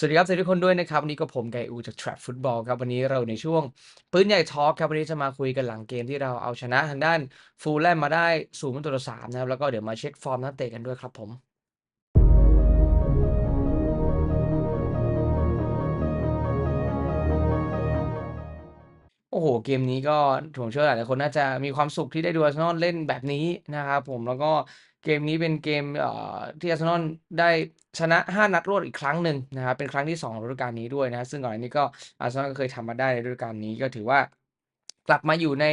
สวัสดีครับสวัสดีทุกคนด้วยนะครับ วันนี้ก็ผมไกอูจาก Trap Football ครับ วันนี้เราในช่วงปืนใหญ่ทอล์กครับ วันนี้จะมาคุยกันหลังเกมที่เราเอาชนะทางด้านฟูลแลมมาได้ศูนย์ประตูต่อสามนะครับ แล้วก็เดี๋ยวมาเช็คฟอร์มนักเตะกันด้วยครับผมโอ้โฮเกมนี้ก็ผมเชื่อหลายคนน่าจะมีความสุขที่ได้ดูอาร์เซนอลเล่นแบบนี้นะครับผมแล้วก็เกมนี้เป็นเกมเที่อาร์เซนอลได้ ชนะ 5 นัดรวดอีกครั้งหนึ่งนะครับเป็นครั้งที่2ของฤดูกาลนี้ด้วยนะครับซึ่งก่อนหน้านี้ก็อาร์เซนอลก็เคยทำมาได้ในฤดูกาลนี้ก็ถือว่ากลับมาอยู่ใน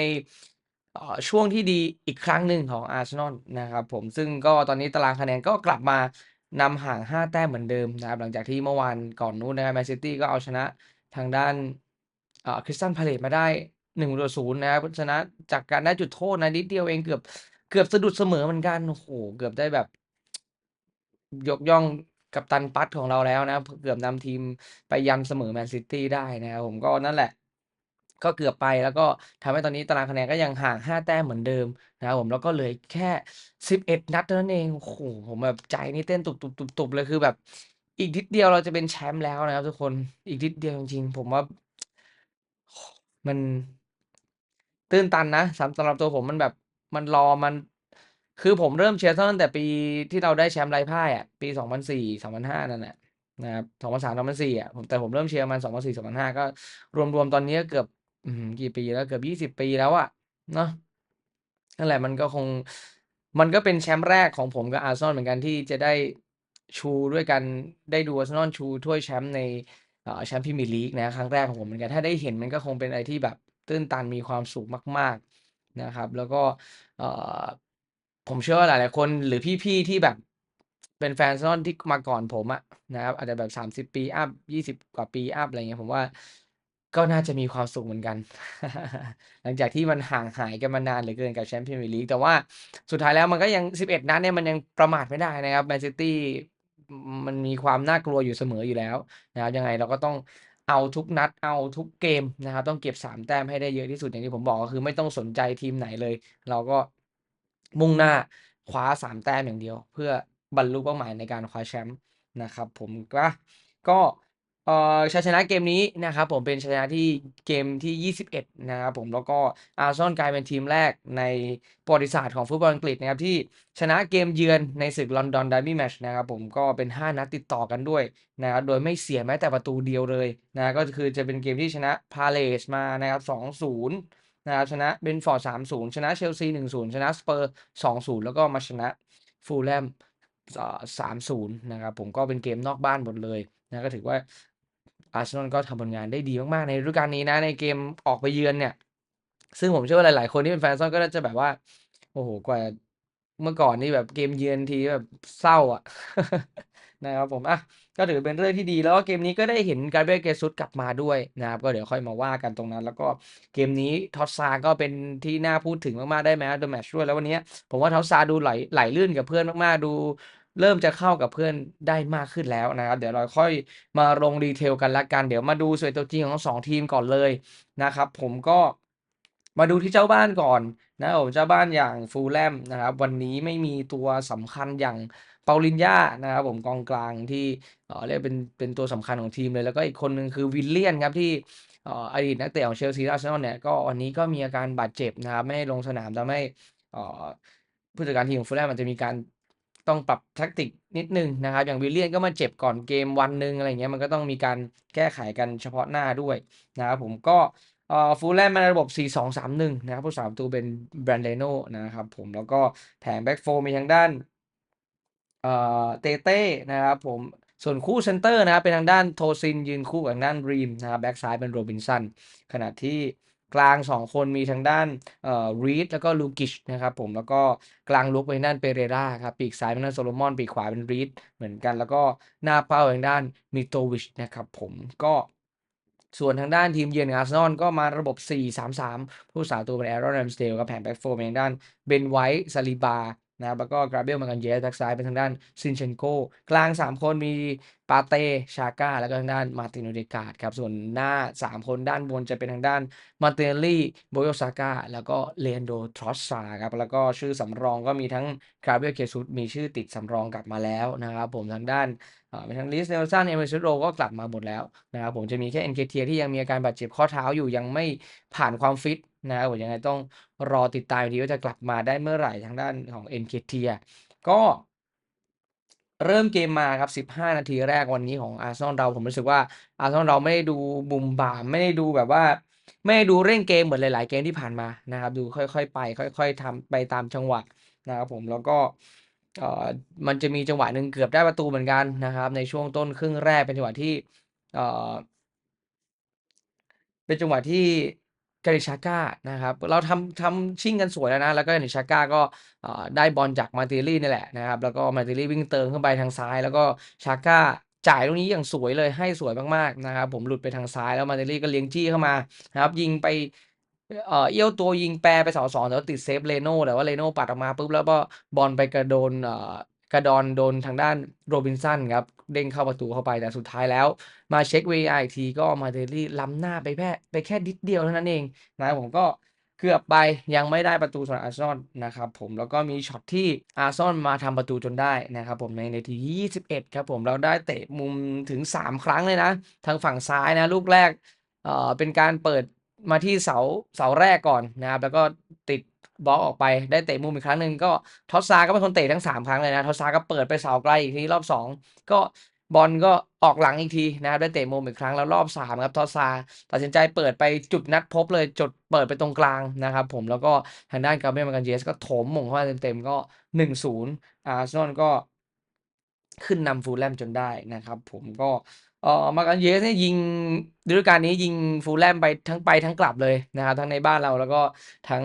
ช่วงที่ดีอีกครั้งหนึ่งของอาร์เซนอลนะครับผมซึ่งก็ตอนนี้ตารางคะแนนก็กลับมานำห่าง 5 แต้มเหมือนเดิมนะครับหลังจากที่เมื่อวานก่อนนู้นนะครับแมนซิตี้ก็เอาชนะทางด้านอ่า Crystal Palace มาได้1ประตูต่อ0นะครับชนะจากการได้จุดโทษนะนิดเดียวเองเกือบเกือบสะดุดเสมอเหมือนกันโอ้โฮเกือบได้แบบ ยกย่องกัปตันปั๊ดของเราแล้วนะ เกือบนำทีมไปยันเสมอแมนซิตี้ได้นะครับผมก็นั่นแหละ ก็เกือบไปแล้วก็ทำให้ตอนนี้ตารางคะแนนก็ยังห่าง 5 แต้มเหมือนเดิมนะครับผมแล้วก็เหลือแค่ 11 นัดเท่านั้นเองโอ้โฮผมแบบใจนี่เต้นตุบๆๆเลยคือแบบ อีกนิดเดียวเราจะเป็นแชมป์แล้วนะครับ ทุกคนอีกนิดเดียวจริงๆผมว่ามัน ตื้นตันนะสำหรับตัวผมมันแบบมันรอมัน คือผมเริ่มเชียร์ซนอลตั้งแต่ปีที่เราได้แชมป์ไร้พ่ายอะปี2004-2005นั่นน่ะนะครับ2003-2004อะผมแต่ผมเริ่มเชียร์มัน2004-2005ก็รวมๆตอนนี้เกือบกี่ปีแล้วเกือบ20ปีแล้วอะเนาะนั่นแหละมันก็คงมันก็เป็นแชมป์แรกของผมกับอาร์เซนอลเหมือนกันที่จะได้ชูด้วยกันได้ดูอาร์เซนอลชูถ้วยแชมป์ในแชมป์พรีเมียร์ลีกนะครั้งแรกของผมเหมือนกันถ้าได้เห็นมันก็คงเป็นอะไรที่แบบตื้นตันมีความสุขมาก ๆนะครับ แล้วก็เผมเชื่อว่าหลายๆคนหรือพี่ๆที่แบบเป็นแฟนซอลที่มาก่อนผมอะนะครับอาจจะแบบ30ปีอัป20กว่าปีอัปอะไรเงี้ยผมว่าก็น่าจะมีความสุขเหมือนกัน หลังจากที่มันห่างหายกันมานานเหลือเกินกับแชมเป์พรีเมียร์ลีกแต่ว่าสุดท้ายแล้วมันก็ยัง 11 นัดเนี่ยมันยังประมาทไม่ได้นะครับแมนซิตี้มันมีความน่ากลัวอยู่เสมออยู่แล้วนะครับยังไงเราก็ต้องเอาทุกนัดเอาทุกเกมนะครับต้องเก็บ 3 แต้มให้ได้เยอะที่สุดอย่างที่ผมบอกก็คือไม่ต้องสนใจทีมไหนเลย เราก็ มุ่งหน้าคว้า 3 แต้มอย่างเดียว เพื่อบรรลุเป้าหมายในการคว้าแชมป์นะครับผมก็ก็เอ่อชัยชนะเกมนี้นะครับผมเป็นชัยชนะที่เกมที่ 21 นะครับผมแล้วก็อาร์ซอลกลายเป็นทีมแรกในประวัติศาสตร์ของฟุตบอลอังกฤษนะครับที่ชนะเกมเยือนในศึก London Derby Match นะครับผมก็เป็น 5 นัดติดต่อกันด้วยนะครับโดยไม่เสียแม้แต่ประตูเดียวเลยนะก็คือจะเป็นเกมที่ชนะ Palace มานะครับ 2-0 นะครับชนะ Brentford 3-0ชนะ Chelsea 1-0ชนะ Spurs 2-0แล้วก็มาชนะ Fulham เอ่อ3-0นะครับผมก็เป็นเกมนอกบ้านหมดเลยนะก็ถือว่าอาร์เซนอลก็ทำผลงานได้ดีมาก ๆ ในฤดูกาลนี้นะ ในเกมออกไปเยือนเนี่ย ซึ่งผมเชื่อว่าหลาย ๆ คนที่เป็นแฟนอาร์เซนอลก็จะแบบว่า โอ้โฮกว่าเมื่อก่อนนี่แบบเกมเยือนทีแบบเศร้าอะนะครับผมอะ ก็ถือเป็นเรื่องที่ดีแล้วก็เกมนี้ก็ได้เห็น Gabriel Jesus กลับมาด้วยนะครับก็เดี๋ยวค่อยมาว่ากันตรงนั้น แล้วก็เกมนี้ Trossard ก็เป็นที่น่าพูดถึงมากๆได้ Man of the Match ด้วยแล้ววันนี้ผมว่า Trossard ดูไหลไหลลื่นกับเพื่อนมากๆดู เริ่มจะเข้ากับเพื่อนได้มากขึ้นแล้วนะครับ เดี๋ยวเราค่อยมาลง detail กันล้วกัน เดี๋ยวมาดู11ตัวจริงของทั้ง2ทีมก่อนเลยนะครับผมก็มาดูที่เจ้าบ้านก่อนนะครับผมเจ้าบ้านอย่าง Fulham นะครับวันนี้ไม่มีตัวสำคัญอย่าง Paulinho นะครับผมกองกลางที่เออเรียกเป็นเป็นตัวสำคัญของทีมเลย แล้วก็อีกคนหนึ่งคือ Willian ครับที่ออดีตนักเตะของ Chelsea และ Arsenal เนี่ยก็วันนี้ก็มีอาการบาดเจ็บนะครับไม่ได้ลงสนามทำให้ผู้จัดการทีมของ Fulham อาจจะมีการต้องปรับแท็กติกนิดนึงนะครับ อย่าง Willian ก็มาเจ็บก่อนเกมวันหนึ่งอะไรเงี้ยมันก็ต้องมีการแก้ไขกันเฉพาะหน้าด้วยนะครับผมก็เอ่อ Fulham มาในระบบ 4-2-3-1 นะครับผู้รักษาประตูเป็น Brandeno นะครับผมแล้วก็แผงแบ็กโฟมีทางด้าน เอ่อเตเต้นะครับผมส่วนคู่เซนเตอร์นะครับเป็นทางด้านโทซินยืนคู่กับทางด้านรีมนะครับแบ็กซ้ายเป็นโรบินสันขณะที่กลาง 2 คนมีทางด้านเอ่อรีดแล้วก็ลูกิชนะครับผมแล้วก็กลางลุกไปทางด้านเปเรราครับปีกซ้ายเป็นด้านโซโลมอนปีกขวาเป็นรีดเหมือนกัน แล้วก็หน้าเป้าทางด้านมิโตวิชนะครับผมก็ส่วนทางด้านทีมเยือนอาร์เซนอลก็มาระบบ 4-3-3 ผู้รักษาตัวเป็นแอรอนแรมสเดลกับแผงแบ็กโฟร์เป็นทางด้านเบนไวท์ซาลิบา นะครับแล้วก็ Gabriel Magalhaes แบ็กซ้ายเป็นทางด้าน Zinchenko กลาง 3 คนมี Partey Xhaka แล้วก็ทางด้าน Martin Odegaard ครับ ส่วนหน้า 3 คนด้านบนจะเป็นทางด้าน Martinelli Bukayo Saka แล้วก็ Leandro Trossard ครับ แล้วก็ชื่อสำรองก็มีทั้ง Gabriel Jesus มีชื่อติดสำรองกลับมาแล้วนะครับผมทางด้านอ่ามีทั้ง Reiss Nelson Emile Smith Rowe ก็กลับมาหมดแล้วนะครับผมจะมีแค่ Nketiah ที่ยังมีอาการบาดเจ็บข้อเท้าอยู่ยังไม่ผ่านความฟิต นะครับผมยังไงต้องรอติดตามอีว่าจะกลับมาได้เมื่อไหร่ทางด้านของ Nketiah ก็เริ่มเกมมาครับ 15 นาทีแรกวันนี้ของอาร์ซอลเราผมรู้สึกว่าอาร์ซอลเราไม่ได้ดูบุ่มบ่ามไม่ได้ดูแบบว่า ไม่ได้ดูเร่งเกมเหมือนหลาย ๆ เกมที่ผ่านมานะครับ ดูค่อย ๆ ไป ค่อย ๆทำไปตามจังหวะนะครับผมแล้วก็เอ่อมันจะมีจังหวะหนึ่งเกือบได้ประตูเหมือนกันนะครับ ในช่วงต้นครึ่งแรกเป็นจังหวะที่เอ่อเป็นจังหวะที่ Granit Xhaka นะครับเราทำทำชิ่งกันสวยแล้วนะ แล้วก็ Granit Xhaka ก็ได้บอลจาก Martinelli นี่แหละนะครับ แล้วก็ Martinelli วิ่งเติมขึ้นไปทางซ้าย แล้วก็ Xhaka จ่ายลูกนี้อย่างสวยเลยให้สวยมากๆนะครับผมหลุดไปทางซ้ายแล้ว Martinelli ก็เลี้ยงจี้เข้ามานะครับยิงไปเออเอี้ยวตัวยิงแปรไปเสา2แต่ว่าติดเซฟ Leno แต่ว่า Leno ปัดออกมาปุ๊บแล้วก็บอลไปกระโดนกระดอนโดนทางด้าน Robinson ครับ เด้งเข้าประตูเข้าไปแต่สุดท้ายแล้ว มาเช็ก VAR อีกทีก็ Martinelli ล้ำหน้าไปแค่ไปแค่นิดเดียวเท่านั้นเองนะผมก็เกือบไปยังไม่ได้ประตูสำหรับอาร์ซอลนะครับผมแล้วก็มีช็อตที่อาร์ซอลมาทำประตูจนได้นะครับผมในนาทีที่21 ครับผมเราได้เตะมุมถึง 3 ครั้งเลยนะ ทางฝั่งซ้ายนะ ลูกแรกเอ่อเป็นการเปิดมาที่เสาเสาแรกก่อนนะครับแล้วก็ บล็อกออกไปได้เตะมุมอีกครั้งหนึ่งก็ Trossard ก็เป็นคนเตะทั้ง 3 ครั้งเลยนะ Trossard ก็เปิดไปเสาไกลอีกทีรอบ 2 ก็บอลก็ออกหลังอีกทีนะครับได้เตะมุมอีกครั้งแล้วรอบ3ครับ Trossard ตัดสินใจเปิดไปจุดนัดพบเลยจุดเปิดไปตรงกลางนะครับผมแล้วก็ทางด้าน Gabriel Magalhaes ก็โถมม่งเข้ามาเต็มๆก็ 1-0อาร์เซนอลก็ขึ้นนำ Fulham จนได้นะครับผมก็เออ Magalhaes เนี่ยยิงฤดูกาลนี้ยิง Fulham ไปทั้งไปทั้งกลับเลยนะครับทั้งในบ้านเราแล้วก็ทั้ง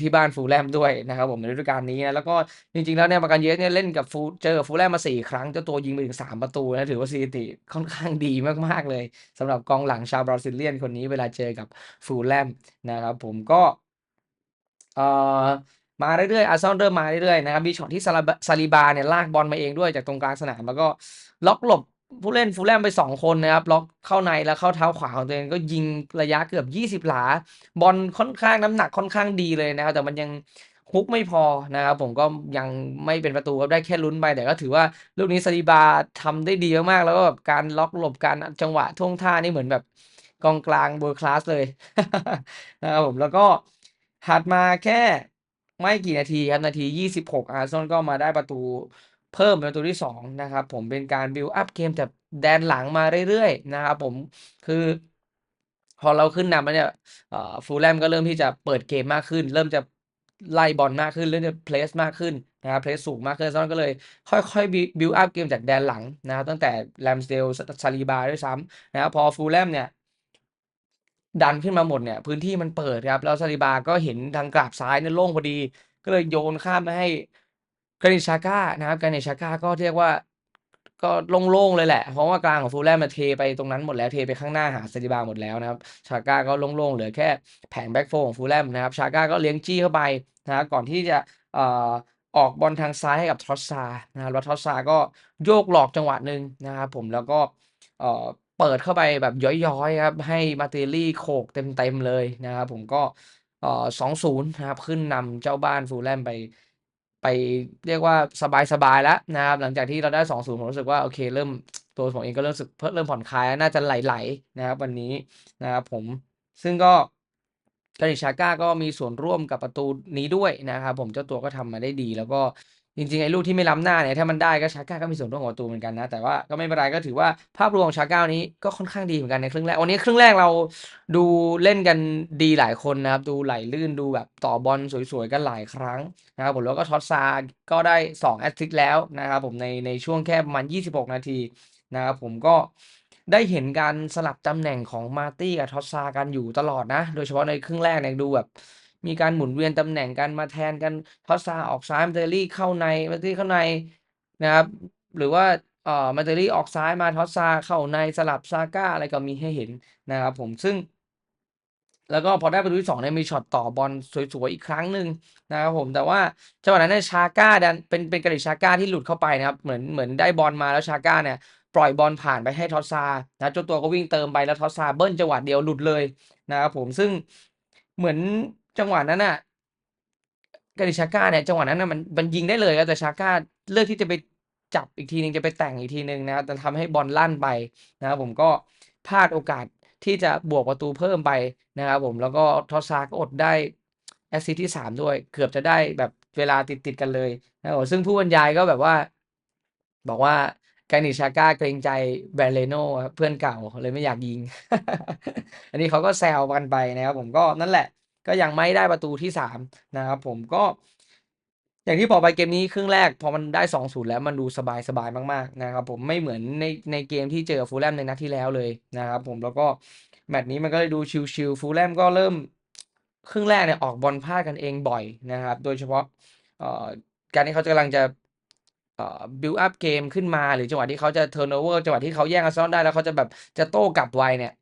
ที่บ้าน Fulham ด้วยนะครับผมในฤดูกาลนี้นะแล้วก็จริงๆแล้วเนี่ย Magalhaes เนี่ยเล่นกับฟูเจอกับ Fulham มา 4 ครั้งเจ้าตัวยิงไปถึง 3 ประตูนะถือว่าสถิติค่อนข้างดีมากๆเลยสำหรับกองหลังชาว Brazilian คนนี้เวลาเจอกับ Fulham นะครับผมก็เอ่อมาเรื่อยๆอาร์ซอลเริ่มมาเรื่อยๆนะครับมีช็อตที่ Sala Saliba เนี่ยลากบอลมาเองด้วยจากตรงกลางสนามแล้วก็ล็อกหลบ ผู้เล่น Fulham ไป 2 คนนะครับล็อกเข้าในแล้วเข้าเท้าขวาของตัวเองก็ยิงระยะเกือบ 20 หลา บอลค่อนข้างน้ำหนักค่อนข้างดีเลยนะครับแต่มันยังฮุกไม่พอนะครับผมก็ยังไม่เป็นประตูครับได้แค่ลุ้นไปแต่ก็ถือว่าลูกนี้ Saliba ทำได้ดีมากๆแล้วก็แบบการล็อกหลบการจังหวะท่วงท่านี่เหมือนแบบกองกลาง World Class เลยนะครับผมแล้วก็ถัดมาแค่ไม่กี่นาทีครับนาที 26 อาร์ซอลก็มาได้ประตู เพิ่มเป็นประตูที่2นะครับผมเป็นการ build up เกมจากแดนหลังมาเรื่อยๆนะครับผมคือพอเราขึ้นนำแล้วเนี่ยเอ่อ Fulham ก็เริ่มที่จะเปิดเกมมากขึ้น เริ่มจะไล่บอลมากขึ้น เริ่มจะ press มากขึ้นนะครับ press สูงมากขึ้นซอลก็เลย ค่อยๆบิ build up เกมจากแดนหลังนะครับตั้งแต่ Ramsdale ส Saliba ด้วยซ้ำนะครับพอ Fulham เนี่ยดันขึ้นมาหมดเนี่ยพื้นที่มันเปิดครับแล้ว Saliba ก็เห็นทางกราบซ้ายเนี่ยโล่งพอดี ก็เลยโยนข้ามไปให้ Granit Xhaka นะครับ Granit Xhaka ก็เรียกว่าก็โล่งๆเลยแหละ เพราะว่ากลางของ Fulham อะเทไปตรงนั้นหมดแล้วเทไปข้างหน้าหา Saliba หมดแล้วนะครับ Xhaka ก็โล่งๆเหลือแค่แผงแบ็กโฟของ Fulham นะครับ Xhaka ก็เลี้ยงจี้เข้าไปนะครับก่อนที่จะออกบอลทางซ้ายให้กับ Trossard นะครับแล้ว Trossard ก็โยกหลอกจังหวะหนึ่งนะครับผมแล้วก็เปิดเข้าไปแบบย้อยๆครับให้ Martinelli โขกเต็มๆเลยนะครับผมก็เอ่อ2-0นะครับขึ้นนำเจ้าบ้าน Fulham ไป ไปเรียกว่าสบายๆแล้วนะครับหลังจากที่เราได้2-0ผมรู้สึกว่าโอเคเริ่มตัวผมเองก็เริ่มรู้สึกพเริ่มผ่อนคลายน่าจะไหลๆนะครับวันนี้นะครับผมซึ่งก็การิชาก้าก็มีส่วนร่วมกับประตูนี้ด้วยนะครับผมเจ้าตัวก็ทำมาได้ดี แล้วก็ จริงๆ ไอ้ลูกที่ไม่ล้ำหน้าเนี่ยถ้ามันได้ก็ Xhaka ก็มีส่วนร่วมกับประตูเหมือนกันนะ แต่ว่าก็ไม่เป็นไรก็ถือว่าภาพรวมของ Xhaka วันนี้ก็ค่อนข้างดีเหมือนกันในครึ่งแรกวันนี้ครึ่งแรกเราดูเล่นกันดีหลายคนนะครับ ดูไหลลื่นดูแบบต่อบอลสวยๆ กันหลายครั้งนะครับผมแล้วก็ Trossard ก็ได้2แอสซิสต์แล้วนะครับผมในในช่วงแค่ประมาณ 26 นาทีนะครับผมก็ได้เห็นการสลับตำแหน่งของ Marty กับ Trossard กันอยู่ตลอดนะ โดยเฉพาะในครึ่งแรกเนี่ยดูแบบ มีการหมุนเวียนตำแหน่งกันมาแทนกัน Trossard ออกซ้าย Martinelli เข้าใน Martinelli เข้าในนะครับ หรือว่าเอ่อ Martinelli ออกซ้ายมา Trossard เข้าในสลับ Saka อะไรก็มีให้เห็นนะครับผมซึ่ง แล้วก็พอได้ประตูที่2เนี่ยมีช็อตต่อบอลสวยๆอีกครั้งหนึ่งนะครับผมแต่ว่าจังหวะนั้นเนี่ย Xhaka ดันเป็นเป็น Granit Xhaka ที่หลุดเข้าไปนะครับเหมือนเหมือนได้บอลมาแล้ว Xhaka เนี่ยปล่อยบอลผ่านไปให้ Trossard นะเจ้าตัวก็วิ่งเติมไปแล้ว Trossard เบิ้ลจังหวะเดียวหลุดเลยนะครับผมซึ่งเหมือน จังหวะนั้นน่ะ Granit Xhaka เนี่ยจังหวะนั้นน่ะมันมันยิงได้เลยครับแต่ Xhaka เลือกที่จะไปจับอีกทีหนึ่งจะไปแต่งอีกทีหนึ่งนะครับแต่ทำให้บอลลั่นไปนะครับผมก็พลาดโอกาสที่จะบวกประตูเพิ่มไปนะครับผมแล้วก็ Trossard ก็อดได้แอสซิที่ 3 ด้วย เกือบจะได้แบบเวลาติดๆกันเลยนะครับซึ่งผู้บรรยายก็แบบว่า บอกว่า Granit Xhaka เกรงใจ Barreno ครับเพื่อนเก่าเลยไม่อยากยิง อันนี้เขาก็แซวกันไปนะครับผมก็นั่นแหละ ก็ยังไม่ได้ประตูที่3นะครับผมก็อย่างที่บอกไปเกมนี้ครึ่งแรกพอมันได้2-0แล้วมันดูสบายๆมากๆนะครับผมไม่เหมือนในในเกมที่เจอกับ Fulham ในนัดที่แล้วเลยนะครับผมแล้วก็แมตช์นี้มันก็เลยดูชิลๆ Fulham ก็เริ่มครึ่งแรกเนี่ยออกบอลพลาดกันเองบ่อยนะครับ โดยเฉพาะการที่เขากำลังจะบิลด์อัปเกมขึ้นมาหรือจังหวะที่เขาจะเทิร์นโอเวอร์จังหวะที่เขาแย่งอาร์เซนอลได้แล้วเขาจะแบบจะโต้กลับไวเนี่ย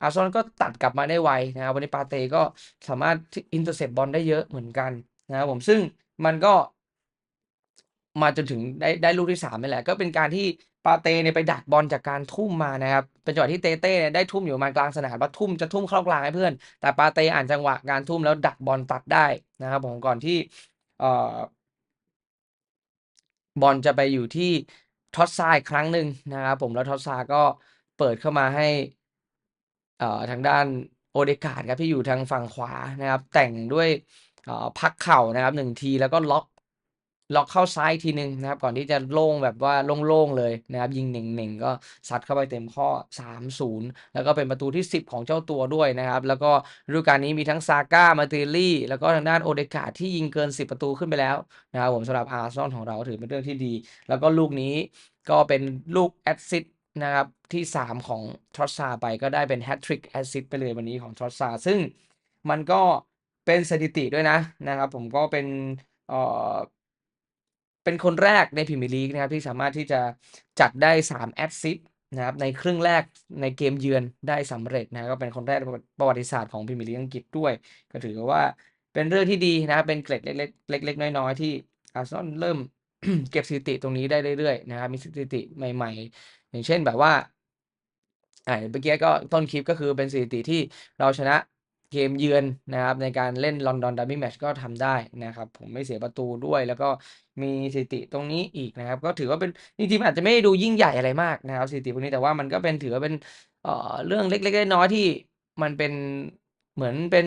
อาร์ซอลก็ตัดกลับมาได้ไวนะครับวันนี้ Partey ก็สามารถที่ intercept บอลได้เยอะเหมือนกันนะครับผมซึ่งมันก็ มาจนถึงได้ได้ลูกที่3นี่แหละ ก็เป็นการที่ Partey เนี่ยไปดักบอลจากการทุ่มมานะครับ เป็นจังหวะที่ Tete เนี่ยได้ทุ่มอยู่ประมาณกลางสนามแล้วทุ่มจะทุ่มเข้ากลางให้เพื่อน แต่ Partey อ่านจังหวะการทุ่มแล้วดักบอลตัดได้นะครับผมก่อนที่เอ่อบอลจะไปอยู่ที่ Trossard อีกครั้งหนึ่งนะครับผมแล้ว Trossard ก็เปิดเข้ามาให้ เอ่อทางด้าน Odegaard ครับที่อยู่ทางฝั่งขวานะครับ แต่งด้วยเอ่อพักเข่านะครับ1ทีแล้วก็ล็อกล็อกเข้าซ้ายทีหนึ่งนะครับ ก่อนที่จะโล่งแบบว่าโล่งๆเลยนะครับ ยิงเหนึ่งก็ซัดเข้าไปเต็มข้อ 3-0 แล้วก็เป็นประตูที่ 10 ของเจ้าตัวด้วยนะครับ แล้วก็ฤดูกาลนี้มีทั้ง Saka Martinelli แล้วก็ทางด้าน Odegaard ที่ยิงเกิน 10 ประตูขึ้นไปแล้วนะครับผมสำหรับอาร์ซอลของเราถือเป็นเรื่องที่ดี แล้วก็ลูกนี้ก็เป็นลูกแอสซิสต์ นะครับ ที่ 3 ของ Trossard ไปก็ได้เป็น Hat-trick แอสซิสไปเลยวันนี้ของ Trossard ซึ่งมันก็เป็นสถิติด้วยนะนะครับ ผมก็เป็นเอ่อเป็นคนแรกในพรีเมียร์ลีกนะครับที่สามารถที่จะจัดได้3แอสซิสนะครับในครึ่งแรกในเกมเยือนได้สำเร็จนะก็เป็นคนแรกในประวัติศาสตร์ของพรีเมียร์ลีกอังกฤษด้วย ก็ถือว่าเป็นเรื่องที่ดีนะครับเป็นเกร็ดเล็กๆเล็กๆน้อยๆที่อาร์เซนอลเริ่มเก็บสถิติตรงนี้ได้เรื่อยๆนะครับมีสถิติใหม่ๆ อย่างเช่นแบบว่าอ่าเมื่อกี้ก็ต้นคลิปก็คือเป็นสถิติที่เราชนะเกมเยือนนะครับ ในการเล่น London Derby Match ก็ทำได้นะครับ ผมไม่เสียประตูด้วย แล้วก็มีสถิติตรงนี้อีกนะครับ ก็ถือว่าเป็นจริงๆอาจจะไม่ได้ดูยิ่งใหญ่อะไรมากนะครับสถิติพวกนี้แต่ว่ามันก็เป็นถือว่าเป็นเอ่อเรื่องเล็กๆน้อยๆที่มันเป็นเหมือนเป็น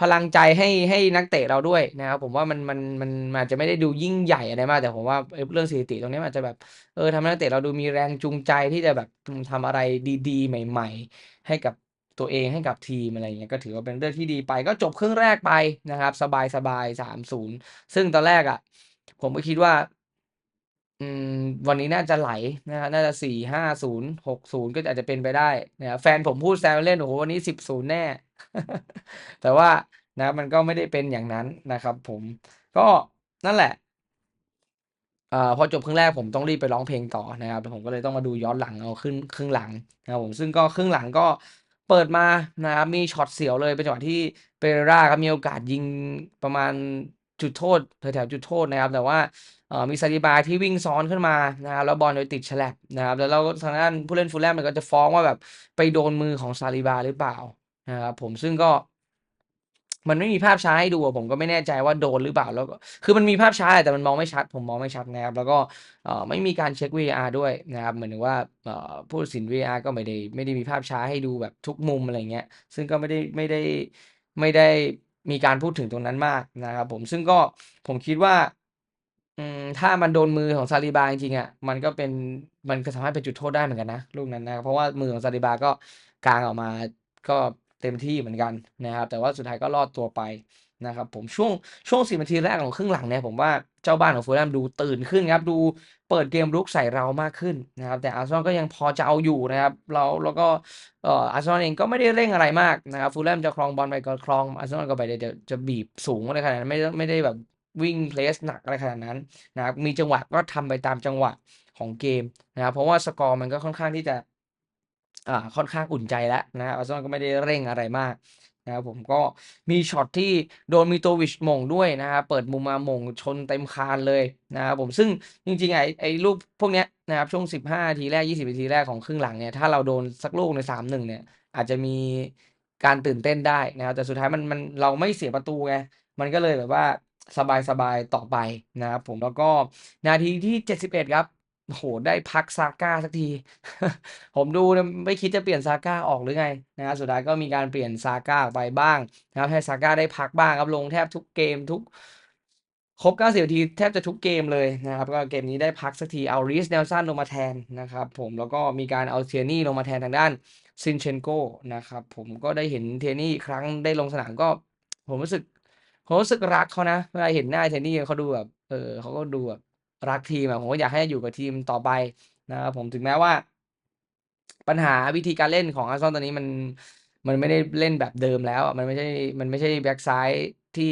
พลังใจให้ให้นักเตะเราด้วยนะครับผมว่ามันมันมันอาจจะไม่ได้ดูยิ่งใหญ่อะไรมากแต่ผมว่าเรื่องสถิติตรงนี้อาจจะแบบเออทำให้นักเตะเราดูมีแรงจูงใจที่จะแบบอืมทำอะไรดีๆ ใหม่ ๆ ให้กับตัวเองให้กับทีมอะไรเงี้ยก็ถือว่าเป็นเรื่องที่ดีไปก็จบครึ่งแรกไปนะครับ สบายๆ3-0ซึ่งตอนแรกอะผมก็คิดว่าอืมวันนี้น่าจะไหลนะครับน่าจะ4-5-0 6-0ก็อาจจะเป็นไปได้นะครับแฟนผมพูดแซวเล่นโอ้โฮวันนี้10-0แน่ แต่ว่านะครับมันก็ไม่ได้เป็นอย่างนั้นนะครับ ผมก็นั่นแหละอ่าพอจบครึ่งแรกผมต้องรีบไปร้องเพลงต่อนะครับผมก็เลยต้องมาดูย้อนหลังเอาครึ่งครึ่งหลังนะครับผมซึ่งก็ครึ่งหลังก็เปิดมานะครับมีช็อตเสียวเลยเป็นจังหวะที่ Pereira ครับมีโอกาสยิงประมาณจุดโทษแถวๆจุดโทษนะครับ แต่ว่าเอ่อมี Saliba ที่วิ่งซ้อนขึ้นมานะครับแล้วบอลไปติดฉลับนะครับแล้วเราก็ทางด้านผู้เล่น Fulham เนี่ยก็จะฟ้องว่าแบบไปโดนมือของ Saliba หรือเปล่า นะครับผมซึ่งก็ มันไม่มีภาพช้าให้ดูผมก็ไม่แน่ใจว่าโดนหรือเปล่าแล้วก็คือมันมีภาพช้าแต่มันมองไม่ชัด ผมมองไม่ชัดนะครับ แล้วก็ไม่มีการเช็ก VAR ด้วยนะครับเหมายถึงว่าผู้ตัดสิน VAR ก็ไม่ได้ไม่ได้มีภาพช้าให้ดูแบบทุกมุมอะไรเงี้ย ซึ่งก็ไม่ได้ไม่ได้ไม่ได้มีการพูดถึงตรงนั้นมากนะครับ ผมซึ่งก็ผมคิดว่าถ้ามันโดนมือของ Saliba จริงๆอะมันก็เป็นมันก็สามารถเป็นจุดโทษได้เหมือนกันนะลูกนั้นนะเพราะว่ามือของ Saliba ก็กางออกมาก็ เต็มที่เหมือนกันนะครับ แต่ว่าสุดท้ายก็รอดตัวไปนะครับผมช่วงช่วง 10 นาทีแรกของครึ่งหลังเนี่ยผมว่าเจ้าบ้านของ Fulham ดูตื่นขึ้นครับดูเปิดเกมรุกใส่เรามากขึ้นนะครับแต่อาร์เซนอลก็ยังพอจะเอาอยู่นะครับแล้วแล้วก็เอ่ออาร์เซนอลเองก็ไม่ได้เร่งอะไรมากนะครับ Fulham จะครองบอลไปก็ครองอาร์เซนอลก็ไม่ได้จะจะบีบสูงอะไรขนาดนั้นไม่ได้ไม่ได้แบบวิ่ง press หนักอะไรขนาดนั้นนะครับมีจังหวะก็ทำไปตามจังหวะของเกมนะครับเพราะว่าสกอร์มันก็ค่อนข้างที่จะ ค่อนข้างอุ่นใจแล้วนะครับอาร์เซนอลก็ไม่ได้เร่งอะไรมากนะครับผมก็มีช็อตที่โดน Mitrovic หม่งด้วยนะครับเปิดมุมมาหมงชนเต็มคานเลยนะครับผมซึ่งจริงๆไอ้ไอ้ลูกพวกเนี้ยนะครับช่วง 15นาทีแรก 20นาทีแรกของครึ่งหลังเนี่ยถ้าเราโดนสักลูกใน 3-1 เนี่ย อาจจะมีการตื่นเต้นได้นะครับแต่สุดท้ายมันมันเราไม่เสียประตูไงมันก็เลยแบบว่าสบายๆต่อไปนะครับผมแล้วก็นาทีที่ 71 ครับ โอ้โฮได้พัก Saka สักที ผมดูไม่คิดจะเปลี่ยน Saka ออกหรือไงนะครับสุดท้ายก็มีการเปลี่ยน Saka ออกไปบ้างนะครับให้ Saka ได้พักบ้างครับลงแทบทุกเกมทุกครบ 90 นาทีแทบจะทุกเกมเลยนะครับ ก็เกมนี้ได้พักสักที เอา Reiss Nelson ลงมาแทนนะครับผมแล้วก็มีการเอา Tierney ลงมาแทนทางด้าน Zinchenko นะครับผมก็ได้เห็น Tierney อีกครั้งได้ลงสนามก็ ผมรู้สึกผมรู้สึกรักเขานะเวลาเห็นหน้า Tierney เขาดูแบบเออเขาก็ดูแบบ รักทีมผมก็อยากให้อยู่กับทีมต่อไปนะครับผมถึงแม้ว่า ปัญหาวิธีการเล่นของอาร์ซอนตอนนี้มันมันไม่ได้เล่นแบบเดิมแล้วมันไม่ใช่มันไม่ใช่แบ็กซ้ายที่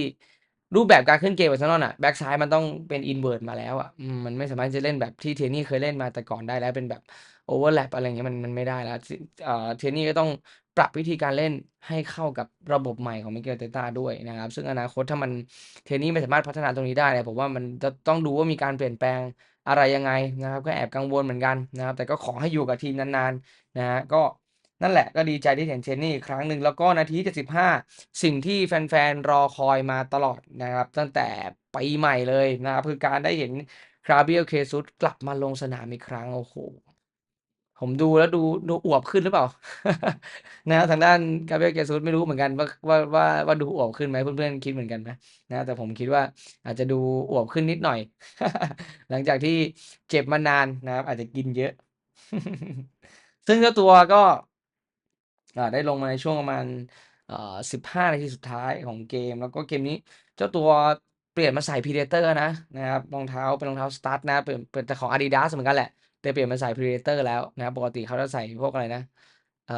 รูปแบบการขึ้นเกมอาร์เซนอลอะแบ็กซ้ายมันต้องเป็นอินเวอร์ตมาแล้วอะมันไม่สามารถจะเล่นแบบที่เทนนี่เคยเล่นมาแต่ก่อนได้แล้วเป็นแบบ overlap อะไรเงี้ยมันมันไม่ได้แล้วเอ่อ Tierney ก็ต้องปรับวิธีการเล่นให้เข้ากับระบบใหม่ของ Mikel Arteta ด้วยนะครับ ซึ่งอนาคตถ้ามัน Tierney ไม่สามารถพัฒนาตรงนี้ได้เนี่ยผมว่ามันจะต้องดูว่ามีการเปลี่ยนแปลงอะไรยังไงนะครับ ก็แอบกังวลเหมือนกันนะครับ แต่ก็ขอให้อยู่กับทีมนานๆนะครับก็นั่นแหละก็ดีใจที่เห็น Tierney อีกครั้งหนึ่งแล้วก็นาที 75 สิ่งที่แฟนๆ รอคอยมาตลอดนะครับ ตั้งแต่ปีใหม่เลยนะครับคือการได้เห็น Gabriel Jesus กลับมาลงสนามอีกครั้ง โอ้โฮ ผมดูแล้วดูดูอวบขึ้นหรือเปล่า นะทางด้าน Gabriel Jesus ไม่รู้เหมือนกันว่าว่าว่าว่าดูอวบขึ้นไหมเพื่อนๆคิดเหมือนกันไหมนะแต่ผมคิดว่าอาจจะดูอวบขึ้นนิดหน่อย หลังจากที่เจ็บมานานนะครับ อาจจะกินเยอะ ซึ่งเจ้าตัวก็ได้ลงมาในช่วงประมาณเอ่อ15นาทีสุดท้ายของเกม แล้วก็เกมนี้เจ้าตัวเปลี่ยนมาใส่ Predator นะนะครับรองเท้าเป็นรองเท้า Studs นะเป็นเป็นแต่ของ Adidas เหมือนกันแหละ แต่เปลี่ยนมาใส่ Predator แล้วนะครับปกติเขาจะใส่พวกอะไรนะเอ่อ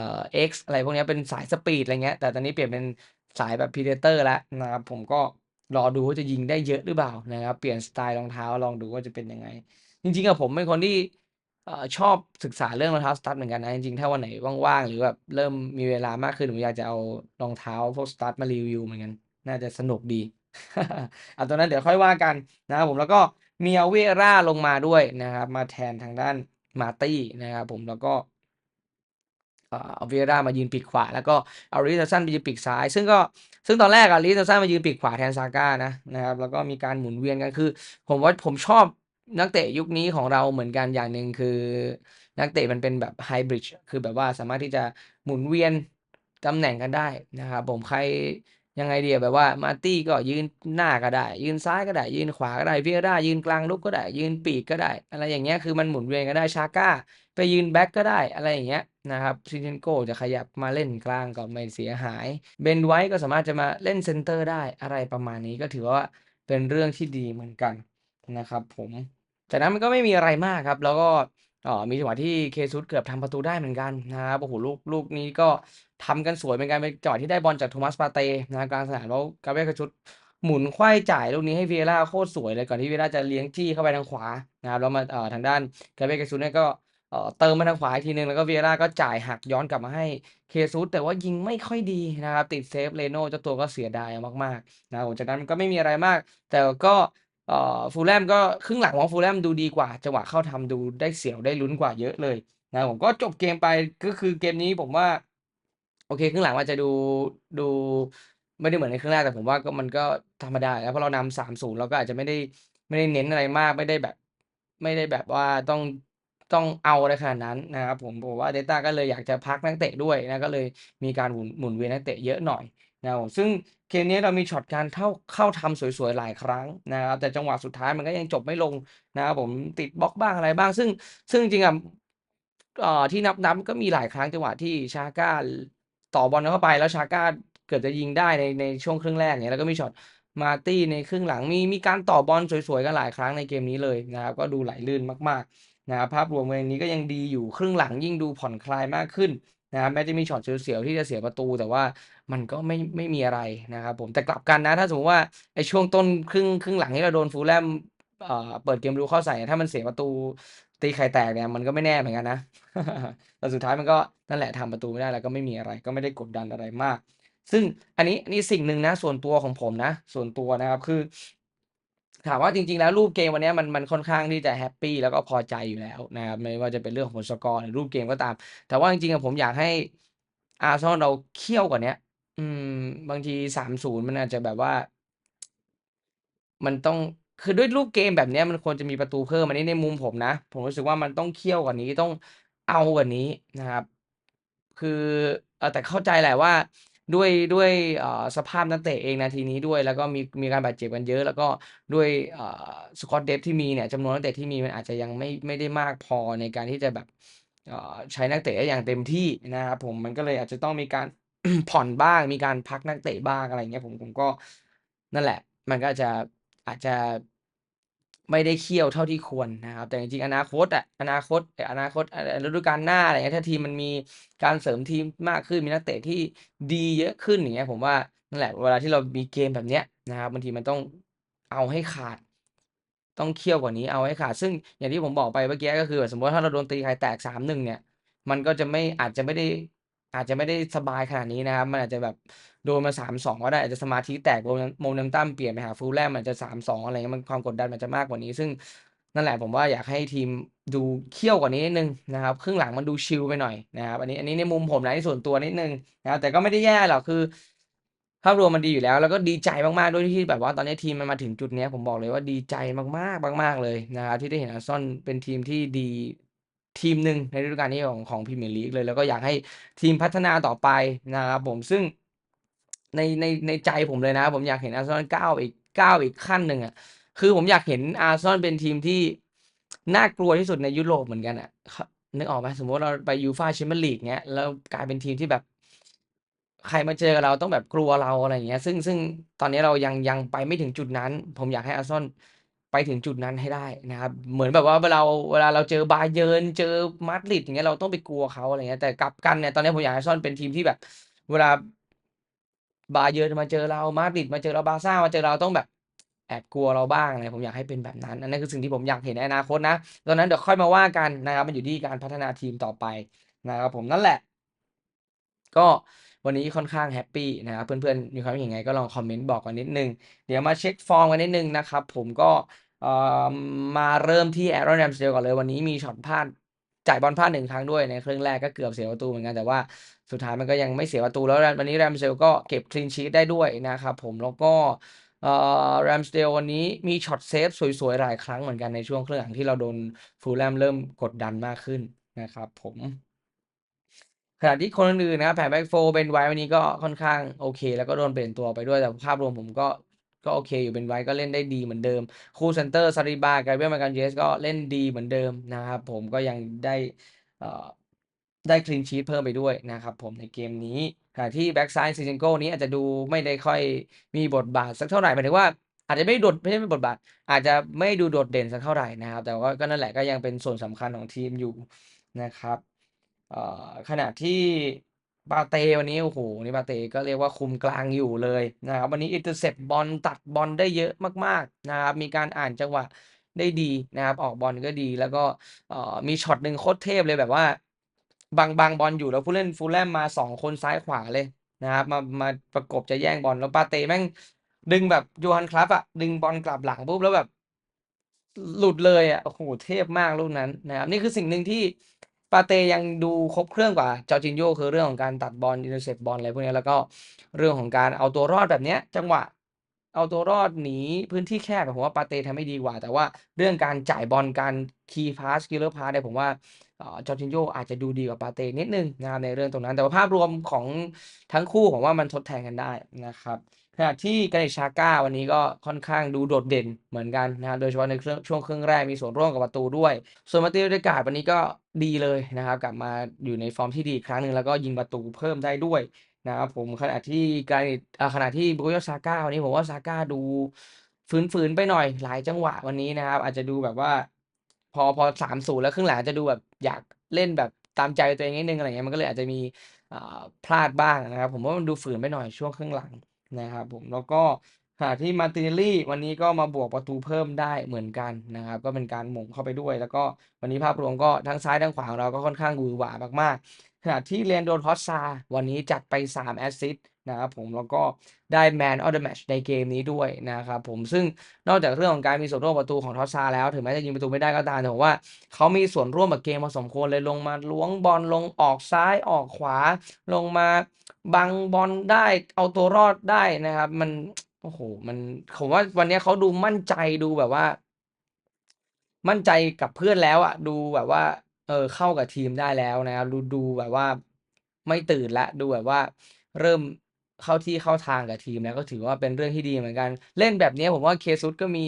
X อะไรพวกนี้เป็นสายสปีดอะไรเงี้ยแต่ตอนนี้เปลี่ยนเป็นสายแบบ Predator แล้วนะครับผมก็รอดูว่าจะยิงได้เยอะหรือเปล่านะครับเปลี่ยนสไตล์รองเท้าลองดูว่าจะเป็นยังไง จริงๆอะผมเป็นคนที่ชอบศึกษาเรื่องรองเท้า Studs เหมือนกันนะจริงๆถ้าวันไหนว่างๆหรือแบบเริ่มมีเวลามากขึ้นผมอยากจะเอารองเท้าพวก Studs มารีวิวเหมือนกัน น่าจะสนุกดีเอาตรงนั้นเดี๋ยวค่อยว่ากันนะครับผมแล้วก็มีเอา Vieira ลงมาด้วยนะครับ มาแทนทางด้าน Marty นะครับผมแล้วก็เอา Vieira มายืนปีกขวา แล้วก็เอา Reiss Nelson ไปยืนปีกซ้าย ซึ่งก็ซึ่งตอนแรกอะ Reiss Nelson มายืนปีกขวาแทน Saka นะนะครับแล้วก็มีการหมุนเวียนกันคือ ผมว่าผมชอบนักเตะยุคนี้ของเราเหมือนกันอย่างหนึ่งคือ นักเตะมันเป็นแบบ Hybrid คือแบบว่าสามารถที่จะหมุนเวียนตำแหน่งกันได้นะครับผมใคร ยังไงเดีอะแบบว่า Marty ก็ยืนหน้าก็ได้ ยืนซ้ายก็ได้ ยืนขวาก็ได้ Vieira ยืนกลางรุกก็ได้ ยืนปีกก็ได้ อะไรอย่างเงี้ยคือมันหมุนเวียนกันได้ Saka ไปยืนแบ็กก็ได้อะไรอย่างเงี้ยนะครับ Zinchenko จะขยับมาเล่นกลางก็ไม่เสียหาย Ben White ก็สามารถจะมาเล่นเซนเตอร์ได้อะไรประมาณนี้ก็ถือว่าเป็นเรื่องที่ดีเหมือนกันนะครับผมจากนั้นมันก็ไม่มีอะไรมากครับ แล้วก็ เอ่อมีจังหวะที่ Jesus เกือบทำประตูได้เหมือนกันนะครับโอ้โฮลูกลูกนี้ก็ทำกันสวยเหมือนกันเป็นจังหวะที่ได้บอลจาก Thomas Partey นะครับกลางสนามแล้ว Gabriel Jesus หมุนไขว้จ่ายลูกนี้ให้ Vieira โคตรสวยเลยก่อนที่ Vieira จะเลี้ยงจี้เข้าไปทางขวานะครับแล้วมาเอ่อทางด้าน Gabriel Jesus เนี่ยก็เอ่อเติมมาทางขวาอีกทีหนึ่งแล้วก็ Vieira ก็จ่ายหักย้อนกลับมาให้ Jesus แต่ว่ายิงไม่ค่อยดีนะครับติดเซฟ Leno เจ้าตัวก็เสียดายมากๆนะครับผมจากนั้นก็ไม่มีอะไรมาก แต่ก็ เอ่อ Fulham ก็ครึ่งหลังของ Fulham ดูดีกว่า จังหวะเข้าทำดูได้เสียวได้ลุ้นกว่าเยอะเลยนะผมก็จบเกมไปก็คือเกมนี้ผมว่า โอเคครึ่งหลังอาจจะดูดูไม่ได้เหมือนในครึ่งแรกแต่ผมว่าก็มันก็ธรรมดาแล้วเพราะเรานำ3-0เราก็อาจจะไม่ได้ไม่ได้เน้นอะไรมากไม่ได้แบบ ไม่ได้แบบว่าต้องต้องเอาอะไรขนาดนั้นนะครับผมผมว่า Arteta ก็เลยอยากจะพักนักเตะด้วยนะก็เลยมีการหมุนหมุนเวียนนักเตะเยอะหน่อย นะซึ่งเกมนี้เรามีช็อตการเข้าเข้าทำสวยๆ หลายครั้งนะครับแต่จังหวะสุดท้ายมันก็ยังจบไม่ลงนะครับผมติดบล็อกบ้างอะไรบ้าง ซึ่งซึ่งจริงๆอะเอ่อที่นับๆก็มีหลายครั้งจังหวะที่ Xhaka ต่อบอลเข้าไปแล้ว Xhaka เกือบจะยิงได้ในในช่วงครึ่งแรกเงี้ยแล้วก็มีช็อต Marty ในครึ่งหลังมีมีการต่อบอลสวยๆ กันหลายครั้งในเกมนี้เลยนะครับก็ดูไหลลื่นมากๆนะครับภาพรวมเกมนี้ก็ยังดีอยู่ครึ่งหลังยิ่งดูผ่อนคลายมากขึ้น นะครับแม้จะมีช็อตเสียวๆที่จะเสียประตู แต่ว่ามันก็ไม่ไม่มีอะไรนะครับผมแต่กลับกันนะ ถ้าสมมติว่าไอ้ช่วงต้นครึ่งครึ่งหลังที่เราโดน Fulham เอ่อเปิดเกมรุกเข้าใส่ถ้ามันเสียประตูตีไข่แตกเนี่ยมันก็ไม่แน่เหมือนกันนะแต่สุดท้ายมันก็นั่นแหละทำประตูไม่ได้แล้วก็ไม่มีอะไร ก็ไม่ได้กดดันอะไรมาก ซึ่งอันนี้อันนี้สิ่งหนึ่งนะส่วนตัวของผมนะ ส่วนตัวนะครับคือ ถามว่าจริง ๆ แล้วรูปเกมวันนี้มันมันค่อนข้างที่จะแฮปปี้แล้วก็พอใจอยู่แล้วนะครับไม่ว่าจะเป็นเรื่องของผลสกอร์หรือรูปเกมก็ตาม แต่ว่าจริงๆผมอยากให้อาร์ซอลเราเขี้ยวกว่านี้อืม บางที3-0มันอาจจะแบบว่า มันต้องคือด้วยรูปเกมแบบนี้มันควรจะมีประตูเพิ่มอันนี้ในมุมผมนะ ผมรู้สึกว่ามันต้องเขี้ยวกว่านี้ต้องเอากว่านี้นะครับ คือเอแต่เข้าใจแหละว่า ด้วยด้วยสภาพนักเตะเองนาทีนี้ด้วย แล้วก็มีมีการบาดเจ็บกันเยอะ แล้วก็ด้วยเอ่อ squad depth ที่มีเนี่ยจำนวนนักเตะที่มีมันอาจจะยังไม่ไม่ได้มากพอในการที่จะแบบใช้นักเตะได้อย่างเต็มที่นะครับผมมันก็เลยอาจจะต้องมีการผ่อนบ้าง มีการพักนักเตะบ้างอะไรเงี้ยผมผมก็นั่นแหละ มันก็จะอาจจะ ไม่ได้เขี้ยวเท่าที่ควรนะครับ แต่จริงๆอนาคตอะอนาคตอนาคตฤดูกาลหน้าอะไรอย่างเงี้ยถ้าทีมมันมีการเสริมทีมมากขึ้นมีนักเตะที่ดีเยอะขึ้นอย่างเงี้ยผมว่านั่นแหละเวลาที่เรามีเกมแบบเนี้ยนะครับบางทีมันต้องเอาให้ขาด ต้องเขี้ยวกว่านี้เอาให้ขาด ซึ่งอย่างที่ผมบอกไปเมื่อกี้ก็คือ สมมติถ้าเราโดนตีไข่แตก3-1เนี่ย มันก็จะไม่อาจจะไม่ได้อาจจะไม่ได้สบายขนาดนี้นะครับ มันอาจจะแบบ โดนมา3-2ก็ได้อาจจะสมาธิแตกโมเมน Momentum เปลี่ยนไปหา Fulham อาจจะ3-2อะไรอย่างเงี้ยมันความกดดันมันจะมากกว่านี้ ซึ่งนั่นแหละผมว่าอยากให้ทีมดูเขี้ยวกว่านี้นิดนึงนะครับครึ่งหลังมันดูชิลไปหน่อยนะครับอันนี้อันนี้ในมุมผมนะในส่วนตัวนิดนึงนะครับแต่ก็ไม่ได้แย่หรอกคือภาพรวมมันดีอยู่แล้ว แล้วก็ดีใจมากๆด้วยที่แบบว่าตอนนี้ทีมมันมาถึงจุดนี้ผมบอกเลยว่าดีใจมากๆมาก ๆเลยนะครับที่ได้เห็นอาร์ซอลเป็นทีมที่ดีทีมหนึ่งในฤดูกาลนี้ของของพรีเมียร์ลีกเลย แล้วก็อยากให้ทีมพัฒนาต่อไปนะครับผมซึ่ง ในในในใจผมเลยนะ ผมอยากเห็นอาร์เซนอลก้าวอีกก้าวอีกขั้นหนึ่งอะคือผมอยากเห็นอาร์เซนอลเป็นทีมที่น่ากลัวที่สุดในยุโรปเหมือนกันอะนึกออกไหม?สมมติเราไป UEFA Champions League เงี้ยแล้วกลายเป็นทีมที่แบบใครมาเจอกับเราต้องแบบกลัวเราอะไรอย่างเงี้ย ซึ่งซึ่งตอนนี้เรายังยังไปไม่ถึงจุดนั้น ผมอยากให้อาร์เซนอลไปถึงจุดนั้นให้ได้นะครับ เหมือนแบบว่าเวลาเวลาเราเจอบาเยิร์นเจอมาดริดอย่างเงี้ยเราต้องไปกลัวเขาอะไรเงี้ยแต่กลับกันเนี่ยตอนนี้ผมอยากให้อาร์เซนอลเป็นทีมที่แบบ เวลา บาเยิร์มาเจอเรามาดริดมาเจอเราบาซ่ามาเจอเราต้องแบบแอบกลัวเราบ้างอะไรผมอยากให้เป็นแบบนั้นอันนั้นคือสิ่งที่ผมอยากเห็นในอนาคตนะตอนนั้นเดี๋ยวค่อยมาว่ากันนะครับ มันอยู่ที่การพัฒนาทีมต่อไปนะครับผมนั่นแหละ ก็วันนี้ค่อนข้างแฮปปี้นะครับเพื่อนๆมีความคิดเห็นยังไงก็ลองคอมเมนต์บอกกันนิดนึง เดี๋ยวมาเช็กฟอร์มกันนิดนึงนะครับผมก็มาเริ่มที่ Aaron Ramsdale ก่อนเลยวันนี้มีช็อตพลาดจ่ายบอลพลาด1ครั้งด้วยในครึ่งแรกก็เกือบเสียประตูเหมือนกันแต่ว่า สุดท้ายมันก็ยังไม่เสียประตูแล้วแรมวันนี้ Ramsdale ก็เก็บ clean sheet ได้ด้วยนะครับผมแล้วก็เอ่อ Ramsdale วันนี้มีช็อตเซฟสวยๆ หลายครั้งเหมือนกันในช่วงครึ่งหลังที่เราโดน Fulham เริ่มกดดันมากขึ้นนะครับผมขณะที่คนอื่นนะแผน Back 4 Ben White วันนี้ก็ค่อนข้างโอเค แล้วก็โดนเปลี่ยนตัวไปด้วยแต่ภาพรวมผมก็ก็โอเคอยู่ Ben White ก็เล่นได้ดีเหมือนเดิม คู่เซนเตอร์ Saliba Gabriel Magalhaes ก็เล่นดีเหมือนเดิมนะครับผมก็ยังได้ ได้ clean sheet เพิ่มไปด้วยนะครับผมในเกมนี้ขณะที่แบ็กซ้าย Zinchenko นี้อาจจะดูไม่ได้ค่อยมีบทบาทสักเท่าไหร่หมายถึงว่าอาจจะไม่โดดไม่ใช่ไม่บทบาท อาจจะไม่ดูโดดเด่นสักเท่าไหร่นะครับ แต่ว่าก็นั่นแหละก็ยังเป็นส่วนสำคัญของทีมอยู่นะครับขณะที่ Partey วันนี้โอ้โฮวันนี้ Partey ก็เรียกว่าคุมกลางอยู่เลยนะครับวันนี้ intercept บอลตัดบอลได้เยอะมากๆนะครับมีการอ่านจังหวะได้ดีนะครับออกบอลก็ดีแล้วก็มีช็อตหนึ่งโคตรเทพเลยแบบว่า บังบังบอลอยู่แล้วผู้เล่น Fulham มา2คนซ้ายขวาเลยนะครับมามาประกบจะแย่งบอลแล้ว Partey แม่งดึงแบบ Johan Cruyff อะดึงบอลกลับหลังปุ๊บแล้วแบบหลุดเลยอะโอ้โฮเทพมากลูกนั้นนะครับนี่คือสิ่งหนึ่งที่ Partey ยังดูครบเครื่องกว่า Jorginho คือเรื่องของการตัดบอล intercept บอลอะไรพวกนี้แล้วก็เรื่องของการเอาตัวรอดแบบเนี้ย จังหวะ เอาตัวรอดหนีพื้นที่แคบผมว่า Partey ทำได้ดีกว่า แต่ว่าเรื่องการจ่ายบอลการ key pass killer pass เนี่ยผมว่า เอ่อ Jorginho อาจจะดูดีกว่า Partey นิดหนึ่งนะครับในเรื่องตรงนั้น แต่ว่าภาพรวมของทั้งคู่ผมว่ามันทดแทนกันได้นะครับขณะที่ Granit Xhaka วันนี้ก็ค่อนข้างดูโดดเด่นเหมือนกันนะครับโดยเฉพาะในช่วงครึ่งแรกมีส่วนร่วมกับประตูด้วย ส่วน Martin Odegaard วันนี้ก็ดีเลยนะครับ กลับมาอยู่ในฟอร์มที่ดีอีกครั้งหนึ่งแล้วก็ยิงประตูเพิ่มได้ด้วยนะครับผมขณะที่ Granit อ่ขณะที่ Bukayo Saka วันนี้ผมว่า Saka ดูฝืนๆไปหน่อยหลายจังหวะวันนี้นะครับ อาจจะดูแบบว่า พอพอ3-0แล้วครึ่งหลังจะดูแบบอยากเล่นแบบตามใจตัวเองนิดนึงอะไรเงี้ยมันก็เลยอาจจะมีอ่าพลาดบ้างนะครับ ผมว่ามันดูฝืนไปหน่อยช่วงครึ่งหลังนะครับผมแล้วก็ขณะที่ Martinelli วันนี้ก็มาบวกประตูเพิ่มได้เหมือนกันนะครับ ก็เป็นการหม่งเข้าไปด้วย แล้วก็วันนี้ภาพรวมก็ทั้งซ้ายทั้งขวาของเราก็ค่อนข้างหวือหวามากๆขณะที่ Leandro Trossard วันนี้จัดไป 3 แอสซิสต์ นะครับผมแล้วก็ได้ Man of the Match ในเกมนี้ด้วยนะครับผมซึ่งนอกจากเรื่องของการมีส่วนร่วมประตูของ Trossard แล้ว ถึงแม้จะยิงประตูไม่ได้ก็ตามแต่ผมว่าเขามีส่วนร่วมกับเกมพอสมควรเลยลงมาล้วงบอลลงออกซ้ายออกขวา ลงมาบังบอลได้เอาตัวรอดได้นะครับ มันโอ้โฮมันผมว่าวันนี้เขาดูมั่นใจดูแบบว่า มั่นใจกับเพื่อนแล้วอะดูแบบว่า เออเข้ากับทีมได้แล้วนะครับดูดูแบบว่า ไม่ตื่นล้วดูแบบว่า เริ่ม เข้าที่เข้าทางกับทีมแล้วก็ถือว่าเป็นเรื่องที่ดีเหมือนกัน เล่นแบบนี้ผมว่า Jesus ก็มี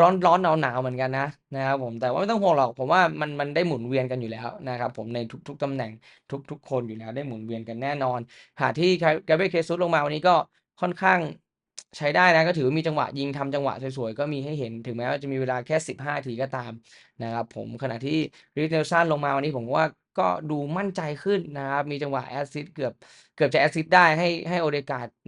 ร้อนๆหนาวๆเหมือนกันนะนะครับผมแต่ว่าไม่ต้องห่วงหรอกผมว่ามันมันได้หมุนเวียนกันอยู่แล้วนะครับผมในทุก ๆตำแหน่งทุก ๆ คนอยู่แล้วได้หมุนเวียนกันแน่นอนขณะที่ Ga Gabriel Jesus ลงมาวันนี้ก็ค่อนข้างใช้ได้นะก็ถือว่ามีจังหวะยิงทำจังหวะสวยๆ ก็มีให้เห็นถึงแม้ว่าจะมีเวลาแค่ 15นาทีก็ตามนะครับผมขณะที่ Reece Nelson ลงมาวันนี้ผมว่า ก็ดูมั่นใจขึ้นนะครับ มีจังหวะแอสซิสต์เกือบเกือบจะแอสซิสต์ได้ให้ให้ Odegaard อ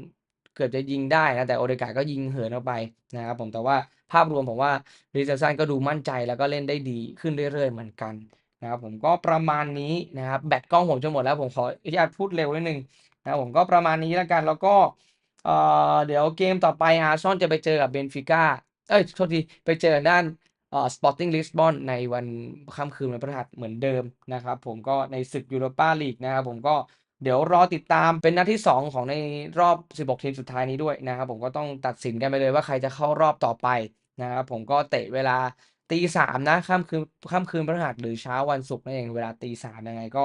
เกือบจะยิงได้นะแต่ Odegaard ก็ยิงเหินออกไปนะครับผมแต่ว่าภาพรวมผมว่า Reece Nelson ก็ดูมั่นใจแล้วก็เล่นได้ดีขึ้นเรื่อยๆเหมือนกันนะครับผมก็ประมาณนี้นะครับแบตกล้องผมจะหมดแล้วผมขออนุญาตพูดเร็วนิดหนึ่งนะผมก็ประมาณนี้แล้วกันแล้วก็เออเดี๋ยวเกมต่อไป Arsenal จะไปเจอกับ Benfica เอ๊ยโทษทีไปเจอทาน สปอ่อ Sporting Lisbon ในวันค่ำคืนวันพฤหัสเหมือนเดิมนะครับผมก็ในศึกยูโรปาลีกนะครับผมก็เดี๋ยวรอติดตามเป็นนัดที่ 2 ของในรอบ 16 ทีมสุดท้ายนี้ด้วยนะครับผมก็ต้องตัดสินกันไปเลยว่าใครจะเข้ารอบต่อไปนะครับผมก็เตะเวลาตีสามนะค่ำคืนค่ำคืนพฤหัสหรือเช้าวันศุกร์นั่นเองเวลาตีสามยังไงก็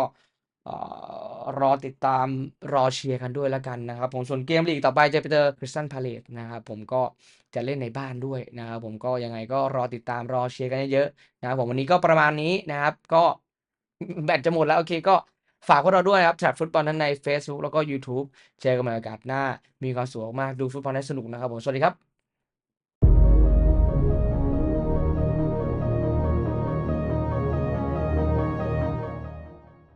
รอติดตามรอเชียร์กันด้วยแล้วกันนะครับ ผมส่วนเกมลีกต่อไปจะไปเจอ Crystal Palace นะครับผมก็จะเล่นในบ้านด้วยนะครับผมก็ยังไงก็รอติดตามรอเชียร์กันเยอะๆนะครับผมวันนี้ก็ประมาณนี้นะครับ ก็แบตจะหมดแล้วโอเคก็ฝากพวกเราด้วยนะครับ Chat ฟุตบอลทั้งในเฟซบุ๊กแล้วก็ยูทูบเจอกันใหม่โอกาสหน้า มีความสุขมากดูฟุตบอลให้สนุกนะครับผมสวัสดีครับ